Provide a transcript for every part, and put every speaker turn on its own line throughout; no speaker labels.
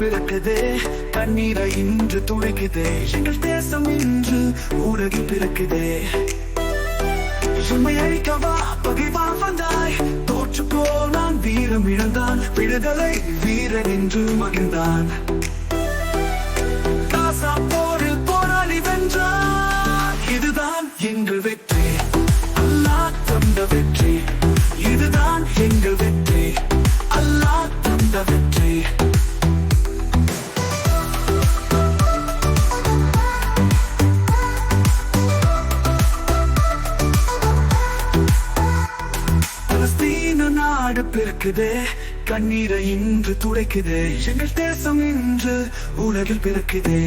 பிறக்குதே தண்ணீரை இன்று துடைக்குதே. எங்கள் தேசம் இன்று உலகில் பிறக்குதே. சும்மை அழிக்கவா வந்தாய். தோற்று போனான் வீரம் இழந்தான். விடுதலை வீரன் என்று மகிழ்ந்தான். காசா போரில் போராளி வென்றான். இதுதான் எங்கள் வெற்றி. அல்லா தந்த வெற்றி. இதுதான் எங்கள் வெற்றி. நாடு பிறக்குதே கண்ணீரை இன்று துடைக்குதே. எங்கள் தேசம் இன்று உலகில் பிறக்குதே.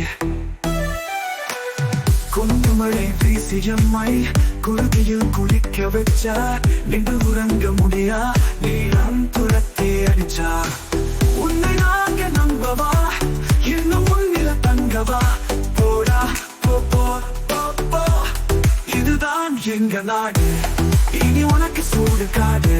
கொண்டு மழை வீசியம்மை குருதியில் குளிக்க வச்சா நின்று உறங்க முடியா நீளம் துரத்தி அடிச்சா. உன்னை நாங்க நம்பவா இன்னும் உன்னில தங்கவா. போடா போ போ. இதுதான் எங்க நாடு. இனி உனக்கு சூடு காடு.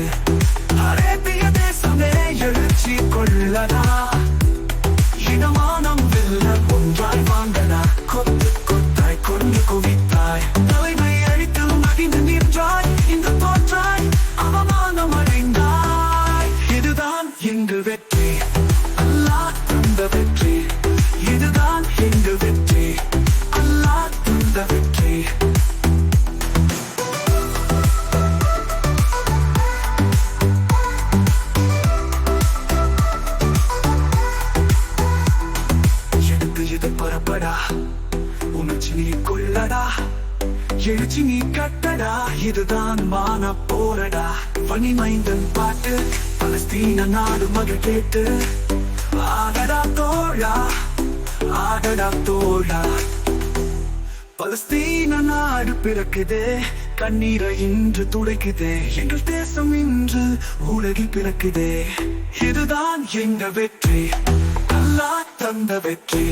கட்டடா. உணர்ச்சி நீ கொள்ளடா எழுச்சி நீ கட்டடா. இதுதான் மான போரடா. பனிமைந்தன் பாட்டு பலஸ்தீன நாடு மகள் கேட்டு. ஆடடா தோழா ஆடடா தோழா. பலஸ்தீன நாடு பிறக்குதே கண்ணீரை இன்று துடைக்குதே. எங்கள் தேசம் இன்று உலகில் பிறக்குதே. இதுதான் எங்க வெற்றி அல்லா தந்த வெற்றி.